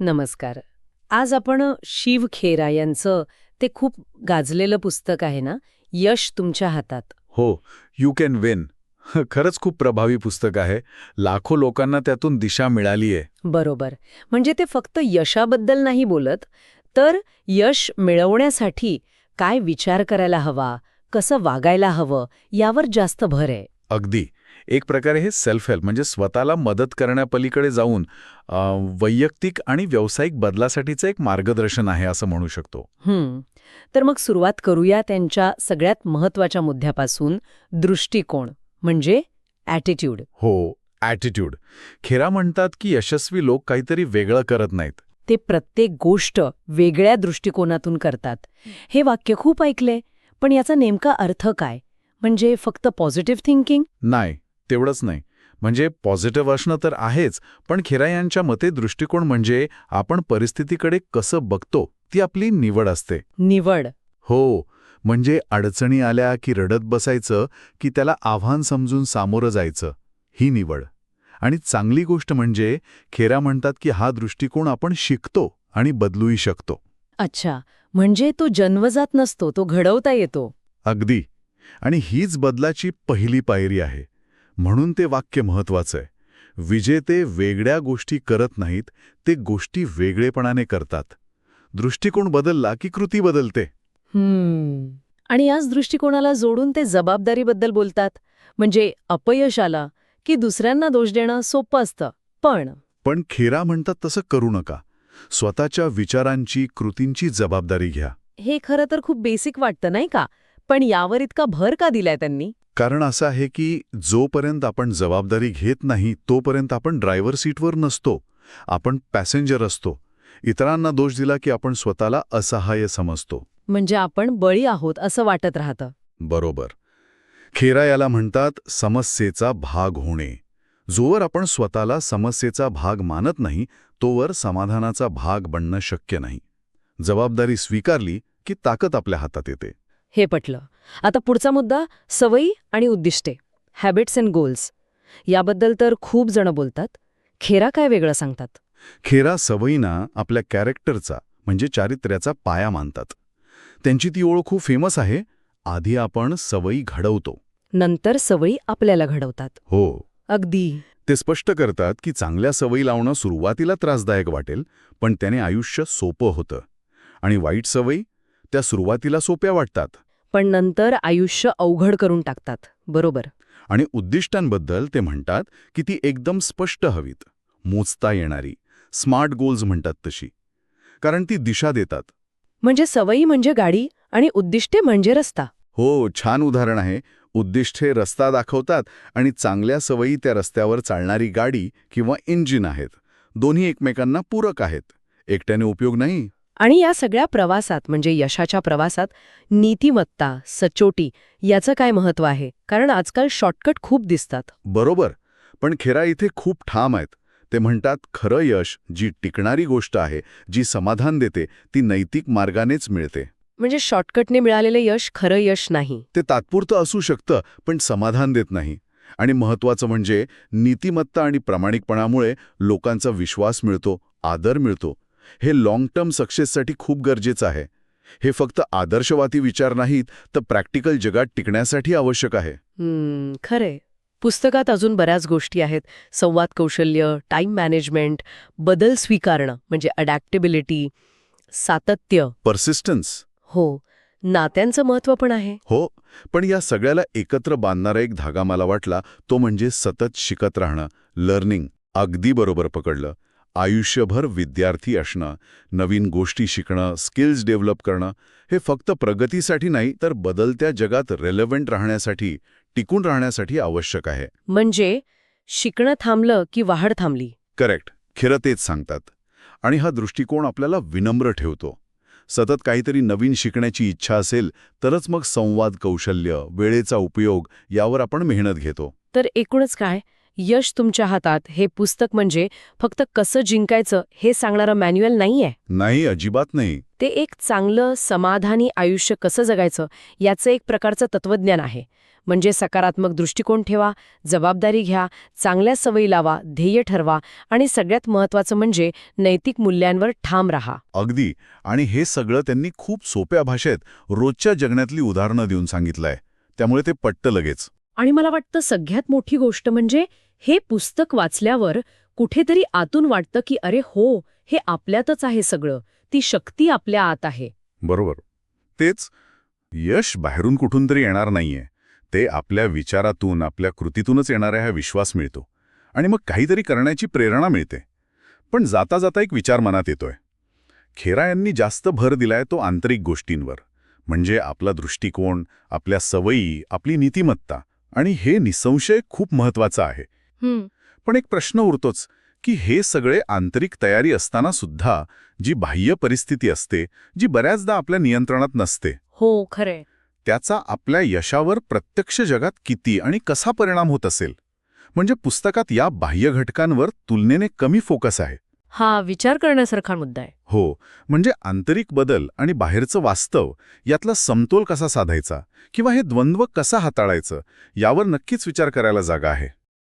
नमस्कार. आज आपण शिव खेरा यांचं ते खूप गाजलेलं पुस्तक आहे ना? यश तुमच्या हातात. हो यू कॅन विन खरंच खूप प्रभावी पुस्तक आहे. लाखो लोकांना त्यातून दिशा मिळाली आहे. बरोबर. म्हणजे ते फक्त यशाबद्दल नाही बोलत तर यश मिळवण्यासाठी काय विचार करायला हवा कसं वागायला हवं यावर जास्त भर आहे. अगदी. एक प्रकारे हे सेल्फ हेल्प म्हणजे स्वतःला मदत करण्यापलीकडे जाऊन वैयक्तिक आणि व्यावसायिक बदलासाठीचं एक मार्गदर्शन आहे असं म्हणू शकतो. तर मग सुरुवात करूया त्यांच्या सगळ्यात महत्त्वाच्या मुद्द्यापासून. दृष्टिकोन म्हणजे ॲटिट्यूड हो ॲटिट्यूड खेरा म्हणतात की यशस्वी लोक काहीतरी वेगळं करत नाहीत. ते प्रत्येक गोष्ट वेगळ्या दृष्टिकोनातून करतात. हे वाक्य खूप ऐकले पण याचा नेमका अर्थ काय? म्हणजे फक्त पॉझिटिव्ह थिंकिंग नाही. तेवढंच नाही. म्हणजे पॉझिटिव्ह असणं तर आहेच पण खेरा यांच्या मते दृष्टिकोन म्हणजे आपण परिस्थितीकडे कसं बघतो ती आपली निवड असते. निवड. हो म्हणजे अडचणी आल्या की रडत बसायचं की त्याला आव्हान समजून सामोरं जायचं ही निवड. आणि चांगली गोष्ट म्हणजे खेरा म्हणतात की हा दृष्टिकोन आपण शिकतो आणि बदलूही शकतो. अच्छा म्हणजे तो जन्मजात नसतो तो घडवता येतो. अगदी. आणि हीच बदलाची पहिली पायरी आहे. म्हणून ते वाक्य महत्वाचं आहे. विजेते वेगळ्या गोष्टी करत नाहीत ते गोष्टी वेगळेपणाने करतात. दृष्टिकोन बदलला की कृती बदलते. हम्म. आणि याच दृष्टिकोनाला जोडून ते जबाबदारीबद्दल बोलतात. म्हणजे अपयश आला की दुसऱ्यांना दोष देणं सोपं असतं. पण पण खेरा म्हणतात तसं करू नका. स्वतःच्या विचारांची कृतींची जबाबदारी घ्या. हे खरं तर खूप बेसिक वाटतं नाही का? पण यावर इतका भर का दिलाय त्यांनी? कारण असं आहे की जोपर्यंत आपण जबाबदारी घेत नाही तोपर्यंत आपण ड्रायव्हर सीटवर नसतो. आपण पॅसेंजर असतो. इतरांना दोष दिला की आपण स्वतःला असहाय्य समजतो. म्हणजे आपण बळी आहोत असं वाटत राहतं. बरोबर. खेरा याला म्हणतात समस्येचा भाग होणे. जोवर आपण स्वतःला समस्येचा भाग मानत नाही तोवर समाधानाचा भाग बनणं शक्य नाही. जबाबदारी स्वीकारली की ताकद आपल्या हातात येते. हे पटलं. आता पुढचा मुद्दा सवयी आणि उद्दिष्टे हॅबिट्स अँड गोल्स याबद्दल तर खूप जण बोलतात. खेरा काय वेगळं सांगतात? खेरा सवयींना आपल्या कॅरेक्टरचा म्हणजे चारित्र्याचा पाया मानतात. त्यांची ती ओळख खूप फेमस आहे. आधी आपण सवयी घडवतो. नंतर सवयी आपल्याला घडवतात. हो. अगदी. ते स्पष्ट करतात की चांगल्या सवयी लावणं सुरुवातीला त्रासदायक वाटेल पण त्याने आयुष्य सोपं होतं. आणि वाईट सवयी त्या सुरुवातीला सोप्या वाटतात. पण नंतर आयुष्य अवघड करून टाकतात. बरोबर. आणि उद्दिष्टांबद्दल ते म्हणतात की ती एकदम स्पष्ट हवीत. मोजता येणारी. स्मार्ट गोल्स म्हणतात तशी. कारण ती दिशा देतात. म्हणजे सवयी म्हणजे गाडी आणि उद्दिष्टे म्हणजे रस्ता. हो छान उदाहरण आहे. उद्दिष्टे रस्ता दाखवतात आणि चांगल्या सवयी त्या रस्त्यावर चालणारी गाडी किंवा इंजिन आहेत. दोन्ही एकमेकांना पूरक आहेत. एकट्याने उपयोग नाही आणि या सगळ्या प्रवासात म्हणजे यशाच्या प्रवासात नीतिमत्ता सचोटी याचं काय महत्त्व आहे? कारण आजकाल शॉर्टकट खूप दिसतात. बरोबर. पण खेरा इथे खूप ठाम आहेत. ते म्हणतात खरं यश जी टिकणारी गोष्ट आहे जी समाधान देते ती नैतिक मार्गानेच मिळते. म्हणजे शॉर्टकटने मिळालेलं यश खरं यश नाही. ते तात्पुरतं असू शकतं पण समाधान देत नाही. आणि महत्वाचं म्हणजे नीतिमत्ता आणि प्रामाणिकपणामुळे लोकांचा विश्वास मिळतो आदर मिळतो हे लाँग टर्म सक्सेससाठी खूप गरजेचं आहे. हे फक्त आदर्शवादी विचार नाहीत तर प्रॅक्टिकल जगात टिकण्यासाठी आवश्यक आहे. हम्म, खरंय. पुस्तकात अजून बऱ्याच गोष्टी आहेत. संवाद कौशल्य टाईम मॅनेजमेंट बदल स्वीकारणं म्हणजे अडॅप्टेबिलिटी सातत्य. पर्सिस्टन्स हो नात्यांचं महत्त्व पण आहे. हो पण या सगळ्याला एकत्र बांधणारा एक धागा मला वाटला तो म्हणजे सतत शिकत राहणं लर्निंग अगदी बरोबर पकडलं. आयुष्यभर विद्यार्थी असणं नवीन गोष्टी शिकणं स्किल्स डेव्हलप करणं हे फक्त प्रगतीसाठी नाही तर बदलत्या जगात रेलेव्हंट राहण्यासाठी टिकून राहण्यासाठी आवश्यक आहे. म्हणजे शिकणं थांबलं की वाढ थांबली? करेक्ट खरं तेच सांगतात. आणि हा दृष्टिकोन आपल्याला विनम्र ठेवतो. सतत काहीतरी नवीन शिकण्याची इच्छा असेल तरच मग संवाद कौशल्य वेळेचा उपयोग यावर आपण मेहनत घेतो. तर एकूणच काय? यश तुमच्या हातात हे पुस्तक म्हणजे फक्त कसं जिंकायचं हे सांगणारं मॅन्युअल नाहीये. नाही अजिबात नाही. ते एक चांगलं समाधानी आयुष्य कसं जगायचं याचं एक प्रकारचं तत्वज्ञान आहे. म्हणजे सकारात्मक दृष्टिकोन ठेवा जबाबदारी घ्या चांगल्या सवयी लावा ध्येय ठरवा आणि सगळ्यात महत्त्वाचं म्हणजे नैतिक मूल्यांवर ठाम राहा. अगदी. आणि हे सगळं त्यांनी खूप सोप्या भाषेत रोजच्या जगण्यातली उदाहरणं देऊन सांगितलंय. त्यामुळे ते पट्ट लगेच. आणि मला वाटतं सगळ्यात मोठी गोष्ट म्हणजे हे पुस्तक वाचल्यावर कुठेतरी आतून वाटतं की अरे हो हे आपल्यातच आहे सगळं. ती शक्ती आपल्या आत आहे. बरोबर. तेच यश बाहेरून कुठून तरी येणार नाहीये. ते आपल्या विचारातून आपल्या कृतीतूनच येणाऱ्या हा विश्वास मिळतो. आणि मग काहीतरी करण्याची प्रेरणा मिळते. पण जाता जाता एक विचार मनात येतोय. खेरा यांनी जास्त भर दिलाय तो आंतरिक गोष्टींवर. म्हणजे आपला दृष्टिकोन आपल्या सवयी आपली नीतिमत्ता. आणि हे निसंशय खूप महत्वाचं आहे. पण एक प्रश्न उरतोच की हे सगळे आंतरिक तयारी असताना सुद्धा जी बाह्य परिस्थिती असते जी बऱ्याचदा आपल्या नियंत्रणात नसते. हो खरंय. त्याचा आपल्या यशावर प्रत्यक्ष जगात किती आणि कसा परिणाम होत असेल? म्हणजे पुस्तकात या बाह्य घटकांवर तुलनेने कमी फोकस आहे. हा विचार करण्यासारखा मुद्दा आहे. हो म्हणजे आंतरिक बदल आणि बाहेरचं वास्तव यातला समतोल कसा साधायचा? किंवा हे द्वंद्व कसा हाताळायचं? यावर नक्कीच विचार करायला जागा आहे.